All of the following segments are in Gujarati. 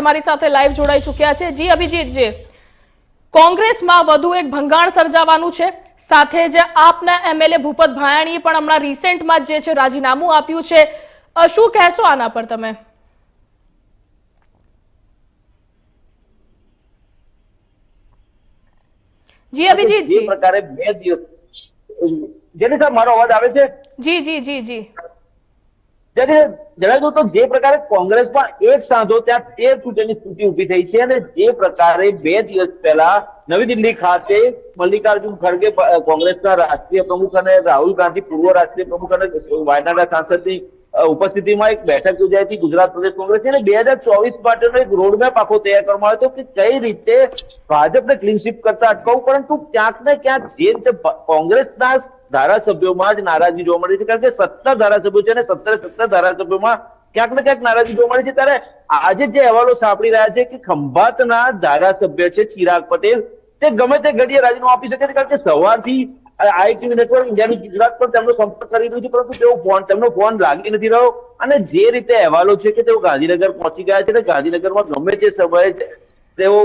અમારી સાથે લાઈવ જોડાઈ ચૂક્યા છે. જી અભિજીત જી કોંગ્રેસમાં વધુ એક ભંગાણ સર્જાવાનું છે. સાથે જ આપના એમએલએ ભૂપત ભાયાણીએ પણ હમણાં રિસેન્ટમાં જે છે રાજીનામું આપ્યું છે. શું કહેશો આના પર તમે? જી અભિજીત જી. પ્રકારે બે દિવસ જેની સાહેબ મારો અવાજ આવે છે? જી જી જી જી. જણાવી તો જે પ્રકારે કોંગ્રેસ પણ એક સાંધો ત્યાં તેર ચૂંટણી સ્થિતિ ઊભી થઈ છે અને જે પ્રકારે બે દિવસ પહેલા નવી દિલ્હી ખાતે મલ્લિકાર્જુન ખડગે કોંગ્રેસના રાષ્ટ્રીય પ્રમુખ અને રાહુલ ગાંધી પૂર્વ રાષ્ટ્રીય પ્રમુખ અને વાયનાડના સાંસદની ઉપસ્થિતિમાં એક બેઠક યોજાઈ હતી ગુજરાત પ્રદેશ કોંગ્રેસની અને બે હજાર ચોવીસ માટેનો એક રોડમેપ આખો તૈયાર કરવામાં આવ્યો હતો કે કઈ રીતે ભાજપને ક્લીન કરતા અટકાવવું. પરંતુ ક્યાંક ને ક્યાંક જે કોંગ્રેસના ધારાસભ્યોમાં જ નારાજગી જોવા મળી છે. કારણ કે સત્તર ધારાસભ્યો છે અને સત્તરે સત્તર ધારાસભ્યોમાં ક્યાંક ને ક્યાંક નારાજગી જોવા મળી છે. ત્યારે આજે જે અહેવાલો સાંભળી રહ્યા છે કે ખંભાતના ધારાસભ્ય છે ચિરાગ પટેલ, તે ગમે તે ઘડીએ રાજીનામું આપી શકે છે. કારણ કે સવારથી આઈટીવી નેટવર્ક ઇન્ડિયાની ગુજરાત પર તેમનો સંપર્ક કરી રહ્યું છે, પરંતુ તેઓ ફોન તેમનો ફોન લાગી નથી રહ્યો. અને જે રીતે અહેવાલો છે કે તેઓ ગાંધીનગર પહોંચી ગયા છે, અને ગાંધીનગરમાં ગમે તે સમયે તેઓ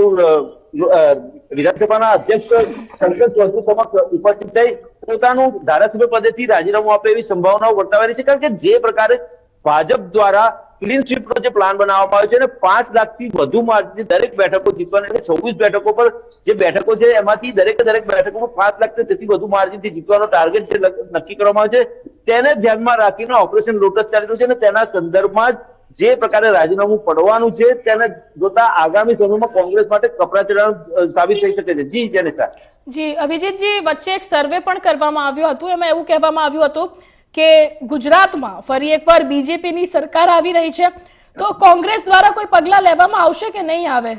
વિધાનસભાના અધ્યક્ષ શંકર ચૌધરી સમક્ષ ઉપસ્થિત થઈ. પોતાનું ધારાસભ્ય પદેથી રાજીનામું આપે એવી સંભાવનાઓ વર્તાવેલી છે, કારણ કે જે પ્રકારે ભાજપ દ્વારા ક્લીન સ્વીપનો જે પ્લાન બનાવવામાં આવ્યો છે અને પાંચ લાખથી વધુ માર્જિનથી દરેક બેઠકો જીતવાની એટલે છવ્વીસ બેઠકો પર જે બેઠકો છે, એમાંથી દરેક દરેક બેઠકોમાં પાંચ લાખ તેથી વધુ માર્જિનથી જીતવાનો ટાર્ગેટ જે નક્કી કરવામાં આવ્યો છે, તેને ધ્યાનમાં રાખીને ઓપરેશન લોટસ ચાલી રહ્યું છે અને તેના સંદર્ભમાં જ જે પ્રકારે રાજીનામું પડવાનું છે, તેને જોતા આગામી સમયમાં કોંગ્રેસ માટે ચડાવવાનું સાબિત થઈ શકે છે. જી જેનેશા જી, અભિજીતજી, વચ્ચે એક સર્વે પણ કરવામાં આવ્યું હતું, એમાં એવું કહેવામાં આવ્યું હતું કે ગુજરાતમાં ફરી એકવાર બીજેપીની સરકાર આવી રહી છે, તો કોંગ્રેસ દ્વારા કોઈ પગલા લેવામાં આવશે કે નહીં આવે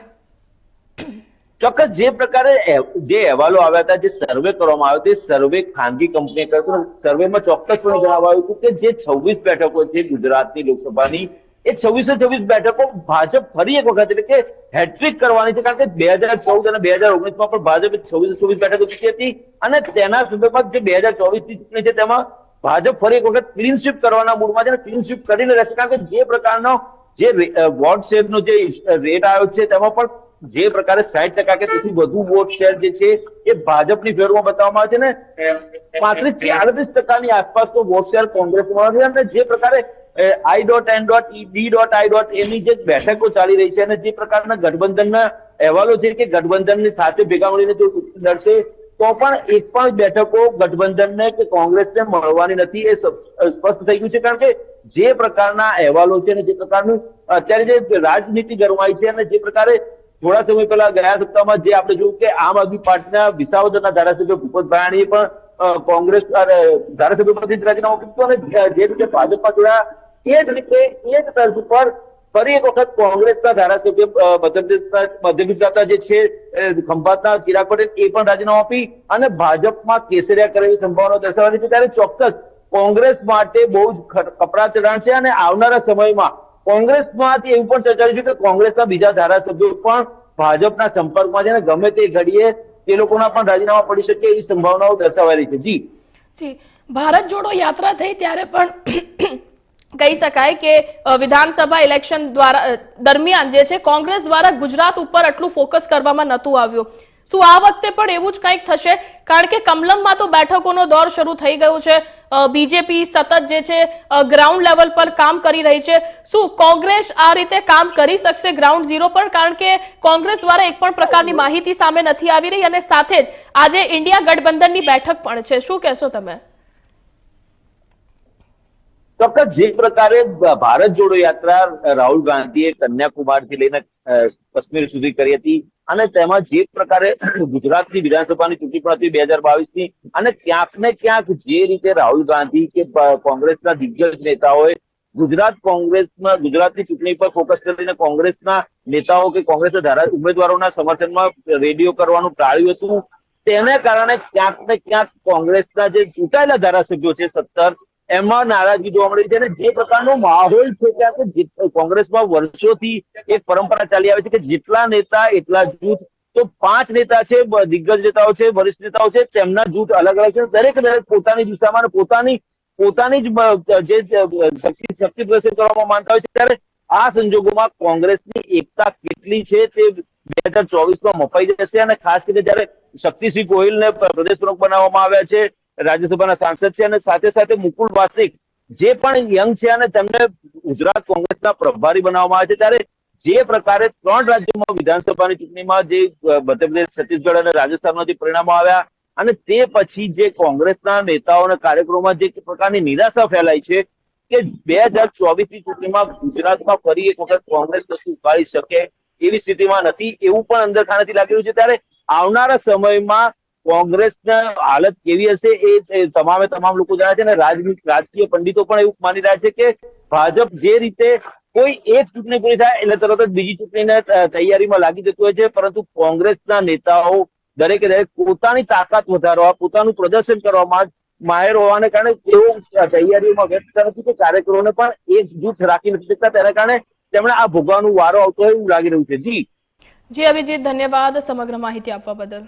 ચોક્કસ, જે પ્રકારે જે અહેવાલો આવ્યા હતા, જે સર્વે કરવામાં આવ્યો, તે સર્વે ખાનગી કંપનીએ કર્યો. સર્વેમાં ચોક્કસપણે જણાવાયું હતું કે જે છવ્વીસ બેઠકો છે ગુજરાતની લોકસભાની, એ છવ્વીસે છવ્વીસ બેઠકો ભાજપ ફરી એક વખત એટલે કે હેટ્રિક કરવાની છે કારણ કે બે હજાર ચૌદ અને બે હજાર ઓગણીસમાં પણ ભાજપે છવ્વીસ છવ્વીસ બેઠકો જીતી હતી અને તેના સંદર્ભમાં જે બે હજાર ચોવીસની ચૂંટણી છે તેમાં ભાજપ ફરી એક વખત ક્લીન કરવાના મૂડમાં છે ક્લીન કરીને રહેશે કારણ કે જે પ્રકારનો જે વોટ શેરનો જે રેટ આવ્યો છે, તેમાં પણ જે પ્રકારે સાઈઠ ટકા કે તેથી વધુ વોટ શેર જે છે, એ ભાજપની ફેવરમાં બતાવવામાં આવે છે ને પાંત્રીસથી આડત્રીસ ટકાની આસપાસ તો વોટ શેર કોંગ્રેસમાં છે અને જે પ્રકારે I dot N dot D dot I dot એની જે બેઠકો ચાલી રહી છે અને જે પ્રકારના ગઠબંધનના અહેવાલો છે કે ગઠબંધનની સાથે ભેગા મળીને જો લડશે તો પણ એક પણ બેઠકો ગઠબંધનને કે કોંગ્રેસને મળવાની નથી એ સ્પષ્ટ થઈ ગયું છે. કારણ કે જે પ્રકારના અહેવાલો છે અને જે પ્રકારનું, અત્યારે જે રાજનીતિ ગરમાઈ છે અને જે પ્રકારે થોડા સમય પહેલા ગયા સપ્તાહમાં જે આપણે જોયું કે આમ આદમી પાર્ટીના વિસાવદરના ધારાસભ્ય ભૂપત ભાયાણીએ પણ કોંગ્રેસ ધારાસભ્ય પરથી રાજીનામું કીધું અને જે રીતે ભાજપમાં જોડાયા, એ જ રીતે, એ જ તર્જ પર ફરી એક વખત કોંગ્રેસના ધારાસભ્ય મધ્ય ગુજરાતના જે છે ખંભાતના ચિરાગ પટેલ, એ પણ રાજીનામું આપી અને ભાજપમાં કેસરિયા કરેલી સંભાવના દર્શાવવાની છે. ત્યારે ચોક્કસ કોંગ્રેસ માટે બહુ જ કપરા ચઢાણ છે અને આવનારા સમયમાં કોંગ્રેસમાંથી એવું પણ ચર્ચા છે કે કોંગ્રેસના બીજા ધારાસભ્યો પણ ભાજપના સંપર્કમાં છે અને ગમે તે ઘડીએ તે લોકોના પણ રાજીનામા પડી શકે એવી સંભાવનાઓ દર્શાવાઈ છે. જી. જી. ભારત જોડો યાત્રા થઈ ત્યારે પણ કહી શકાય કે વિધાનસભા ઇલેક્શન દ્વારા દરમિયાન જે છે કોંગ્રેસ દ્વારા ગુજરાત ઉપર આટલું ફોકસ કરવામાં નહોતું આવ્યું. શું આ વખતે પણ એવું જ કંઈક થશે? કારણ કે કમલમમાં તો બેઠકોનો દોર શરૂ થઈ ગયો છે. બીજેપી સતત જે છે ગ્રાઉન્ડ લેવલ પર કામ કરી રહી છે. શું કોંગ્રેસ આ રીતે કામ કરી શકશે ગ્રાઉન્ડ ઝીરો પર? કારણ કે કોંગ્રેસ દ્વારા એક પણ પ્રકારની માહિતી સામે નથી આવી રહી અને સાથે જ આજે ઇન્ડિયા ગઠબંધનની બેઠક પણ છે. શું કહેશો તમે? ચોક્કસ, જે પ્રકારે ભારત જોડો યાત્રા રાહુલ ગાંધીએ કન્યાકુમારીથી લઈને કાશ્મીર સુધી કરી હતી અને તેમાં જે પ્રકારે ગુજરાતની વિધાનસભાની ચૂંટણી પણ હતી બે હજાર બાવીસની અને ક્યાંક ને ક્યાંક જે રીતે રાહુલ ગાંધી કે કોંગ્રેસના દિગ્ગજ નેતાઓએ ગુજરાત કોંગ્રેસમાં ગુજરાતની ચૂંટણી પર ફોકસ કરીને કોંગ્રેસના નેતાઓ કે કોંગ્રેસના ધારા, ઉમેદવારોના સમર્થનમાં રેડિયો કરવાનું ટાળ્યું હતું. તેના કારણે ક્યાંક ને ક્યાંક કોંગ્રેસના જે ચૂંટાયેલા ધારાસભ્યો છે સત્તર એમાં નારાજગી જોવા મળી છે અને જે પ્રકારનો માહોલ છે ત્યાં કોંગ્રેસમાં વર્ષોથી એક પરંપરા ચાલી આવે છે કે જેટલા નેતા એટલા જૂથ. તો પાંચ નેતા છે દિગ્ગજ નેતાઓ છે, વરિષ્ઠ નેતાઓ છે, તેમના જૂથ અલગ અલગ છે. દરેક દરેક પોતાની દિશામાં અને પોતાની પોતાની જ જે શક્તિ શક્તિ પ્રદર્શન કરવામાં માનતા હોય છે. ત્યારે આ સંજોગોમાં કોંગ્રેસની એકતા કેટલી છે તે બે હજાર ચોવીસમાં મપાઈ જશે. અને ખાસ કરીને જયારે શક્તિસિંહ ગોહિલને પ્રદેશ પ્રમુખ બનાવવામાં આવ્યા છે રાજ્યસભાના સાંસદ છે અને સાથે સાથે મુકુલ વાસનિક, જે પણ યંગ છે અને તેમને ગુજરાત કોંગ્રેસના પ્રભારી બનાવવામાં આવે છે, ત્યારે જે પ્રકારે ત્રણ રાજ્યોમાં વિધાનસભાની ચૂંટણીમાં જે મધ્યપ્રદેશ, છત્તીસગઢ અને રાજસ્થાનમાંથી પરિણામો આવ્યા અને તે પછી જે કોંગ્રેસના નેતાઓના કાર્યક્રમમાં જે પ્રકારની નિરાશા ફેલાઈ છે કે બે હજાર ચોવીસની ચૂંટણીમાં ગુજરાતમાં ફરી એક વખત કોંગ્રેસ કશું ઉપાડી શકે એવી સ્થિતિમાં નથી, એવું પણ અંદર ખાનાથી લાગી રહ્યું છે. ત્યારે આવનારા સમયમાં કોંગ્રેસના હાલત કેવી હશે એ તમામે તમામ લોકો જાણે છે અને રાજકીય પંડિતો પણ એવું માની રહ્યા છે કે ભાજપ જે રીતે કોઈ એક ચૂંટણી પૂરી થાય એટલે તરત જ બીજી ચૂંટણીને તૈયારીમાં લાગી જતું હોય છે, પરંતુ કોંગ્રેસના નેતાઓ દરેકે દરેક પોતાની તાકાત વધારવા, પોતાનું પ્રદર્શન કરવામાં માહેર હોવાને કારણે તેઓ તૈયારીઓમાં કરે છે કે કાર્યકરોને પણ એકજૂથ રાખી નથી શકતા. તેના કારણે તેમણે આ ભોગવાનો વારો આવતો હોય એવું લાગી રહ્યું છે. જી. જી અભિજીત, ધન્યવાદ સમગ્ર માહિતી આપવા બદલ.